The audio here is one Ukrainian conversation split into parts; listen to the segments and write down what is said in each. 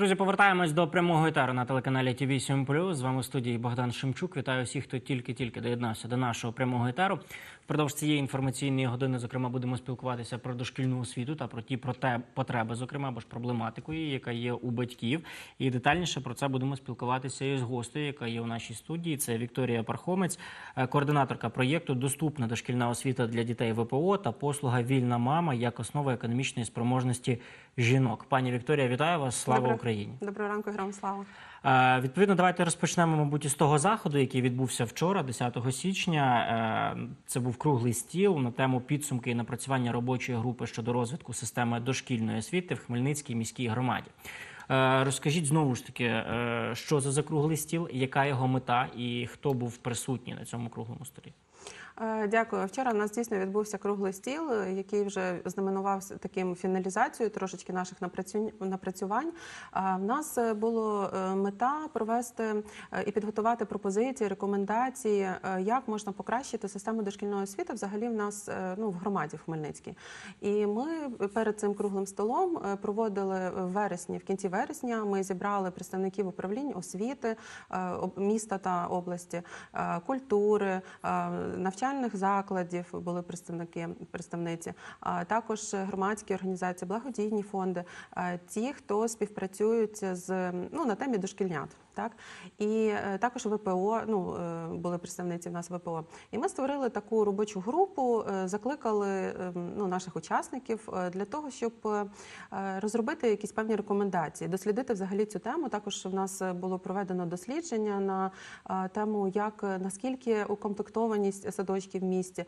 Друзі, повертаємось до прямого етеру на телеканалі ТВ 7 З вами в студії Богдан Шемчук. Вітаю всіх, хто тільки-тільки доєднався до нашого прямого етеру. Впродовж цієї інформаційної години, зокрема, будемо спілкуватися про дошкільну освіту та про ті проте- потреби, зокрема, або ж проблематику, яка є у батьків. І детальніше про це будемо спілкуватися із гостею, яка є у нашій студії. Це Вікторія Пархомець, е, координаторка проєкту Доступна дошкільна освіта для дітей ВПО та послуга Вільна мама як основа економічної спроможності жінок. Пані Вікторія, вітаю вас! Слава Доброго- Україні! Доброго ранку, героям слава. Е, Відповідно, давайте розпочнемо, мабуть, із того заходу, який відбувся вчора, 10 січня. Е, Це був круглий стіл на тему підсумки і напрацювання робочої групи щодо розвитку системи дошкільної освіти в Хмельницькій міській громаді. Е, Розкажіть знову ж таки, що це за круглий стіл, яка його мета і хто був присутній на цьому круглому столі? Е, Дякую. Вчора у нас дійсно відбувся круглий стіл, е, який вже знаменувався таким фіналізацією трошечки наших напрацю- напрацювань. А В нас е, було е, мета провести е, і підготувати пропозиції, рекомендації, е, як можна покращити систему дошкільної освіти взагалі в нас е, ну, в громаді в Хмельницькій. І ми перед цим круглим столом е, проводили в вересні, в кінці вересня. Ми зібрали представників управлінь освіти е, міста та області, е, культури, е, навчальних закладів були представники, представниці, а також громадські організації, благодійні фонди, ті, хто співпрацюють з ну на темі дошкільнят. Так і е, також ВПО, ну е, були представниці в нас ВПО. І ми створили таку робочу групу, е, закликали е, ну, наших учасників для того, щоб розробити якісь певні рекомендації, дослідити взагалі цю тему. Також в нас було проведено дослідження на тему, як наскільки укомплектованість садочків в місті.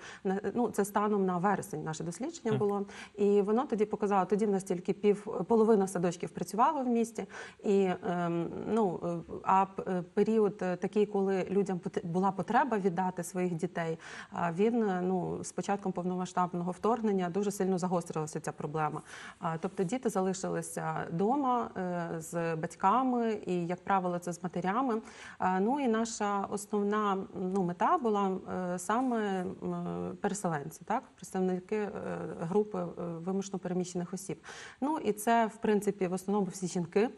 Ну це станом на вересень. Наше дослідження було, і воно тоді показало. Тоді в нас тільки пів половина садочків працювало в місті, і ем, ну а е, період е, такий, коли людям була потреба віддати своїх дітей. Він е, ну з початком повномасштабного вторгнення дуже сильно загострилася ця проблема. Тобто діти залишилися вдома з батьками, і як правило, це з матерями. Ну і наша основна ну мета була саме переселенці, так представники групи вимушено переміщених осіб. Ну і це в принципі в основному всі жінки.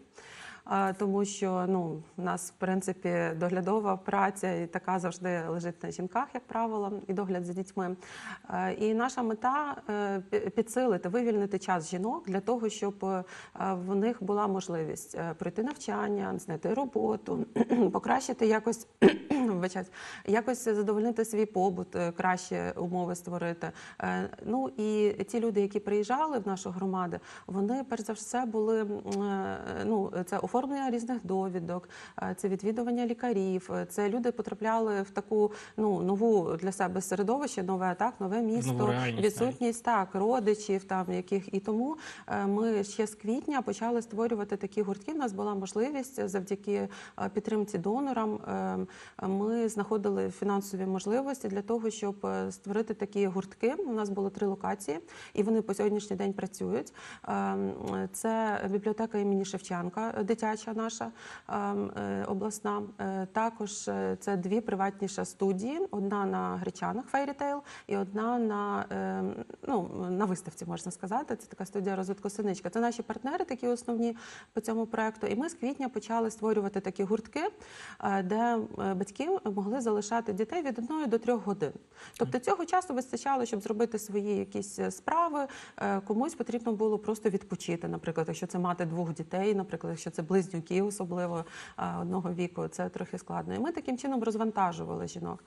Тому що ну у нас в принципі доглядова праця і така завжди лежить на жінках, як правило, і догляд за дітьми. Е, І наша мета е, підсилити, вивільнити час жінок для того, щоб е, в них була можливість пройти навчання, знайти роботу, покращити якось вибачаюсь, якось задовольнити свій побут, е, краще умови створити. Е, Ну і ті люди, які приїжджали в нашу громаду, вони перш за все були е, ну це оформлення різних довідок, це відвідування лікарів. Це люди потрапляли в таку ну нову для себе середовище, нове так, нове місто, відсутність так, родичів там яких і тому ми ще з квітня почали створювати такі гуртки. У нас була можливість завдяки підтримці донорам. Ми знаходили фінансові можливості для того, щоб е, створити такі гуртки. У нас було три локації, і вони по сьогоднішній день працюють. Е, Це бібліотека імені Шевченка, е, дитяча наша е, е, обласна. Також це дві приватніша студії: одна на Гречанах Фейрітейл і одна на, е, ну, на виставці, можна сказати. Це така студія розвитку синичка. Це наші партнери, такі основні по цьому проекту. І ми з квітня почали створювати такі гуртки, де е, батьки могли залишати дітей від одної до трьох годин. Тобто цього часу вистачало, щоб зробити свої якісь е, справи. Е, Комусь потрібно було просто відпочити. Наприклад, якщо це мати двох дітей, наприклад, якщо це близнюки, особливо е, одного віку, це трохи складно. І ми таким чином розвантажували жінок.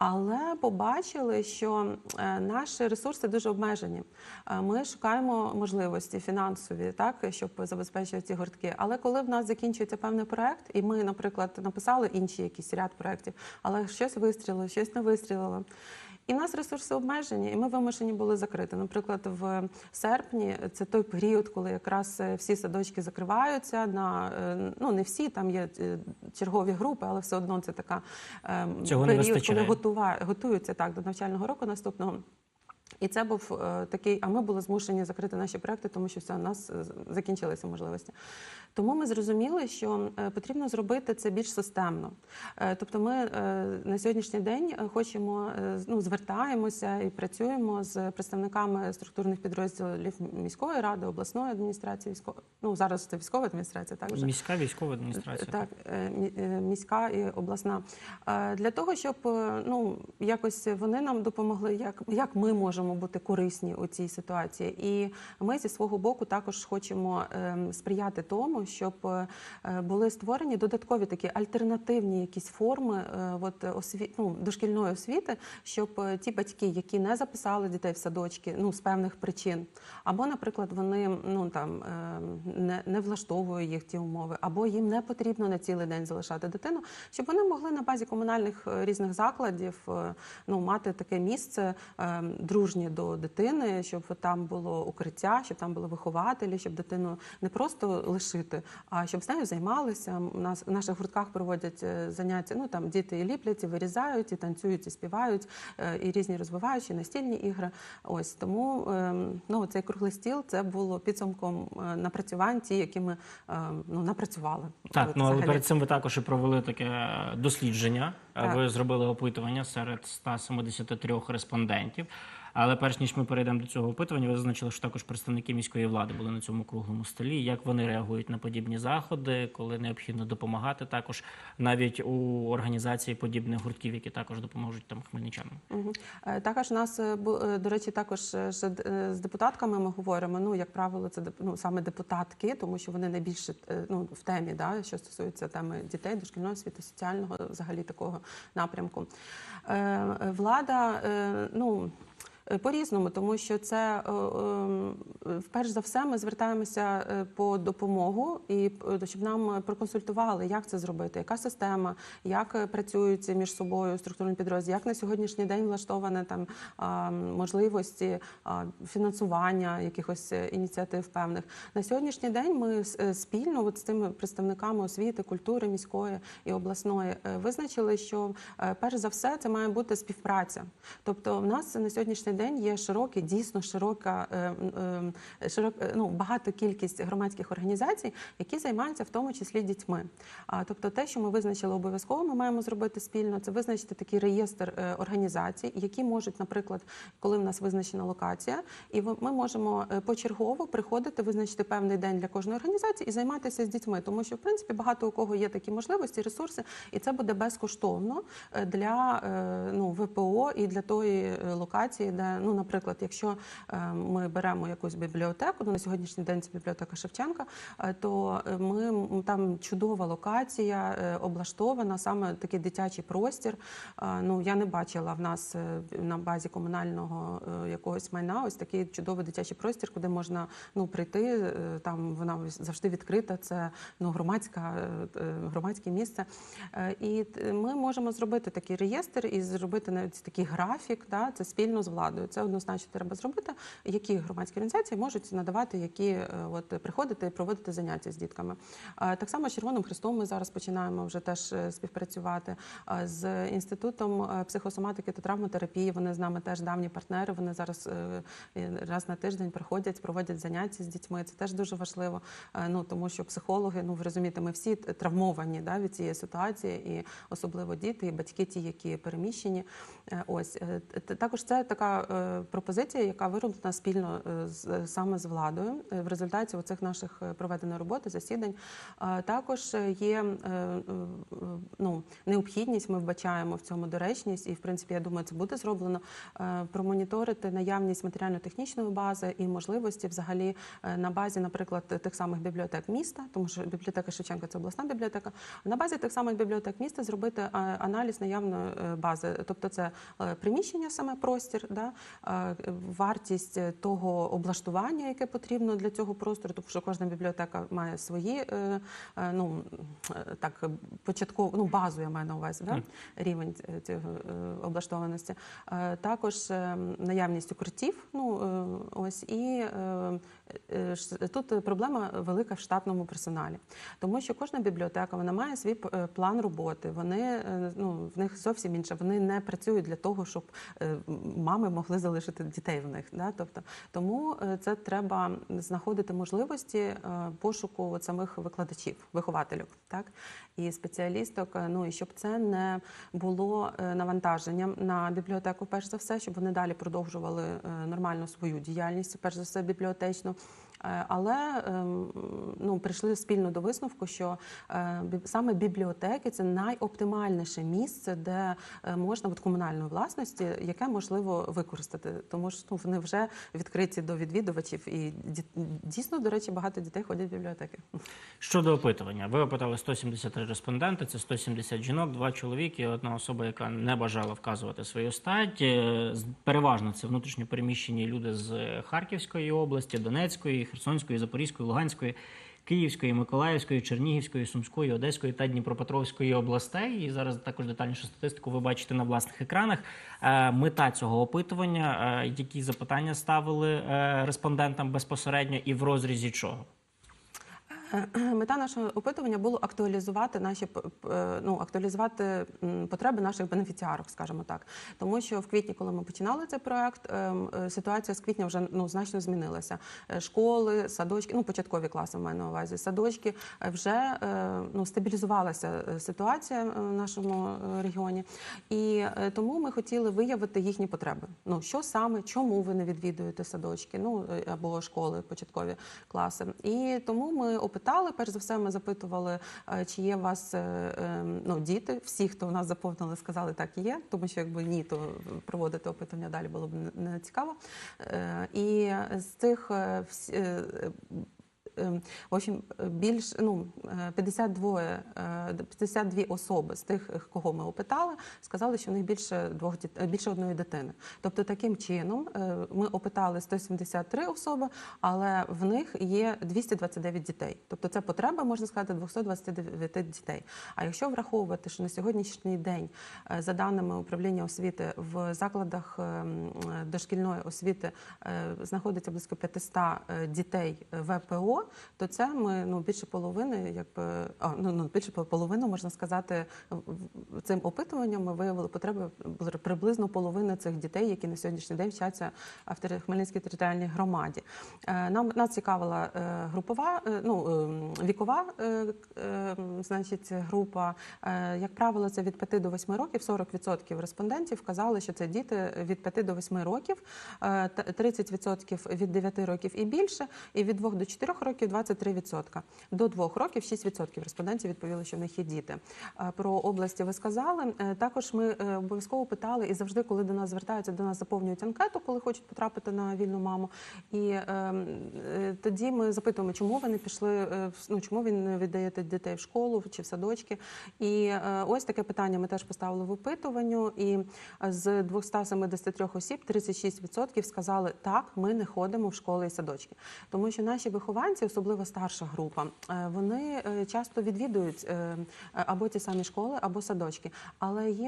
Але побачили, що е, наші ресурси дуже обмежені. Е, Ми шукаємо можливості фінансові, так щоб забезпечити ці гуртки. Але коли в нас закінчується певний проект, і ми, наприклад, написали інші якісь ряд проєктів, але щось вистрілило, щось не вистрілило. І нас ресурси обмежені, і ми вимушені були закрити. Наприклад, в серпні це той період, коли якраз е, всі садочки закриваються. На е, ну не всі там є е, чергові групи, але все одно це така е, Цього не коли готува, готуються так до навчального року наступного. І це був такий, а ми були змушені закрити наші проекти, тому що все, у нас закінчилися можливості. Тому ми зрозуміли, що е, потрібно зробити це більш системно. Е, Тобто, ми е, на сьогоднішній день хочемо ну, звертаємося і працюємо з представниками структурних підрозділів міської ради, обласної адміністрації, військо... ну зараз це військова адміністрація, так вже Міська військова адміністрація. так, мі- міська і обласна для того, щоб ну якось вони нам допомогли, як, як ми можемо бути корисні у цій ситуації. І ми зі свого боку також хочемо ем, сприяти тому, щоб е, були створені додаткові такі альтернативні якісь форми е, от, осві... ну, дошкільної освіти, щоб е, ті батьки, які не записали дітей в садочки, ну з певних причин, або, наприклад, вони ну там е, не, не влаштовують їх ті умови, або їм не потрібно на цілий день залишати дитину, щоб вони могли на базі комунальних е, різних закладів е, ну мати таке місце е, дружнє до дитини, щоб там було укриття, щоб там були вихователі, щоб дитину не просто лишити, а щоб з нею займалися. У нас в наших гуртках проводять е, заняття. Ну там діти і ліплять, і вирізають, і танцюють, і співають, е, і різні розвиваючі настільні ігри. Ось тому ем, ну цей круглий стіл це було підсумком е, напрацювань, ті, які ми ем, ну напрацювали. Так, ну але перед цим ви також і провели таке дослідження. Ви зробили опитування серед 173 респондентів. Але перш ніж ми перейдемо до цього опитування, ви зазначили, що також представники міської влади були на цьому круглому столі. Як вони реагують на подібні заходи, коли необхідно допомагати, також навіть у організації подібних гуртків, які також допоможуть там хмельничанам. Е, Також у нас е, е, до речі, також з депутатками ми говоримо. Ну як правило, це ну, саме депутатки, тому що вони найбільше ну в темі, да, що стосується теми дітей, дошкільної освіти, соціального взагалі такого напрямку. Е, Влада, е, ну. Е, По-різному, тому що це е, е, вперш за все ми звертаємося по допомогу і щоб нам проконсультували, як це зробити, яка система, як працюють між собою структурні підрозділи, як на сьогоднішній день влаштовані там можливості фінансування якихось ініціатив певних. На сьогоднішній день ми спільно от з тими представниками освіти, культури міської і обласної визначили, що перш за все це має бути співпраця. Тобто, в нас на сьогоднішній день є широкі, дійсно широка, е, е, широк, е, ну багато кількість громадських організацій, які займаються в тому числі дітьми. А тобто, те, що ми визначили обов'язково, ми маємо зробити спільно, це визначити такий реєстр організацій, які можуть, наприклад, коли в нас визначена локація, і ми можемо почергово приходити, визначити певний день для кожної організації і займатися з дітьми, тому що в принципі багато у кого є такі можливості, ресурси, і це буде безкоштовно для ну ВПО і для тої локації, де ну, наприклад, якщо е, ми беремо якусь бібліотеку, ну на сьогоднішній день це бібліотека Шевченка, е, то е, ми там чудова локація облаштована, саме такий дитячий простір. Ну я не бачила в нас на базі комунального якогось майна ось такий чудовий дитячий простір, куди можна ну прийти. Там вона завжди відкрита. Це ну громадська громадське місце. І ми можемо зробити такий реєстр і зробити навіть такий графік. Да, це спільно з владою. Це однозначно треба зробити. Які громадські організації можуть надавати, які е, от приходити і проводити заняття з дітками. Е, Так само з Червоним Христом ми зараз починаємо вже теж е, співпрацювати з інститутом психосоматики та травматерапії. Вони з нами теж давні партнери. Вони зараз раз на тиждень приходять, проводять заняття з дітьми. Це теж дуже важливо. Ну тому що психологи, ну ви розумієте, ми всі травмовані да, від цієї ситуації, і особливо діти, і батьки, ті, які переміщені. Ось також це така е, пропозиція, яка вироблена спільно е, з саме з владою Е, в результаті оцих наших е, проведеної роботи, засідань. Е, Також е, є е, е, ну, необхідність, ми вбачаємо в цьому доречність, і в принципі, я думаю, це буде зроблено. е, Промоніторити наявність матеріально-технічної бази і можливості взагалі е, на базі, наприклад, тих самих бібліотек міста, тому що бібліотека Шевченка це обласна бібліотека. На базі тих самих бібліотек міста зробити е, аналіз наявної е, бази, тобто це е, приміщення, саме простір, да, е, вартість е, того облаштування, яке потрібно для цього простору, тому що кожна бібліотека має свої е, ну так початково, ну базу я маю на увазі, да, рівень цього облаштованості. Також наявність укриттів, ну ось і тут проблема велика в штатному персоналі, тому що кожна бібліотека вона має свій план роботи. Вони ну в них зовсім інше. Вони не працюють для того, щоб мами могли залишити дітей в них. Да? Тобто, тому е, це треба знаходити можливості е, пошуку самих викладачів, вихователів, так і спеціалісток. е, Ну і щоб це не було навантаженням на бібліотеку, перш за все, щоб вони далі продовжували нормальну свою діяльність, перш за все, бібліотечну. Е, Але ем, ну, прийшли спільно до висновку, що е, саме бібліотеки це найоптимальніше місце, де е, можна от комунальної власності, яке можливо використати, тому що ну, вони вже відкриті до відвідувачів, і ді- дійсно, до речі, багато дітей ходять в бібліотеки. Щодо опитування, ви опитали 173 респонденти, це 170 жінок, два чоловіки, одна особа, яка не бажала вказувати свою стать. Переважно це внутрішньо переміщені люди з Харківської області, Донецької, Херсонської, Запорізької, Луганської. Київської, Миколаївської, Чернігівської, Сумської, Одеської та Дніпропетровської областей. І зараз також детальнішу статистику ви бачите на власних екранах. Е, Мета цього опитування, е, які запитання ставили е, респондентам безпосередньо, і в розрізі чого? Мета нашого опитування було актуалізувати наші п- ну, актуалізувати потреби наших бенефіціарок, скажімо так. Тому що в квітні, коли ми починали цей проект, ем, е, ситуація з квітня вже ну значно змінилася. Е, Школи, садочки, ну початкові класи маю на увазі, садочки е, вже е, ну стабілізувалася е, ситуація е, в нашому е, регіоні, і е, тому ми хотіли виявити їхні потреби. Ну що саме, чому ви не відвідуєте садочки, ну е, або школи, початкові класи. І тому ми опитали. Перш за все, ми запитували, е, чи є у вас е, е, ну, діти. Всі, хто у нас заповнили, сказали, так є. Тому що якби ні, то проводити опитування далі було б не- цікаво. І з цих В общем, більш ну е, 52, е, 52 особи з тих, кого ми опитали, сказали, що в них більше двох діт- е, більше одної дитини. Тобто, таким чином е, ми опитали 173 особи, але в них є 229 дітей. Тобто, це потреба можна сказати 229 дітей. А якщо враховувати, що на сьогоднішній день, е, за даними управління освіти, в закладах ем, е, дошкільної освіти е, знаходиться близько 500 е, дітей ВПО, то це ми ну більше половини, якби а, ну, ну більше половину можна сказати, цим опитуванням ми виявили потреби приблизно половини цих дітей, які на сьогоднішній день вчаться в Хмельницькій територіальній громаді. Е, Нам нас цікавила е, групова, е, ну вікова, значить, група. Як правило, це від 5 до 8 років. 40% респондентів вказали, що це діти від 5 до 8 років, е, та- 30% від 9 років і більше, і від 2 до 4 років 23%. До 2 років 6% респондентів відповіли, що в них є діти. Е, Про області ви сказали. Е, Також ми е, обов'язково питали і завжди, коли до нас звертаються, до нас заповнюють анкету, коли хочуть потрапити на вільну маму. І тоді ми запитуємо, чому ви не пішли, ну чому ви не віддаєте дітей в школу чи в садочки. І ось таке питання ми теж поставили в опитуванню. І з 273 осіб 36% сказали, так, ми не ходимо в школи і садочки. Тому що наші вихованці, особливо старша група, е, вони е, часто відвідують е, або ті самі школи, або садочки, але їм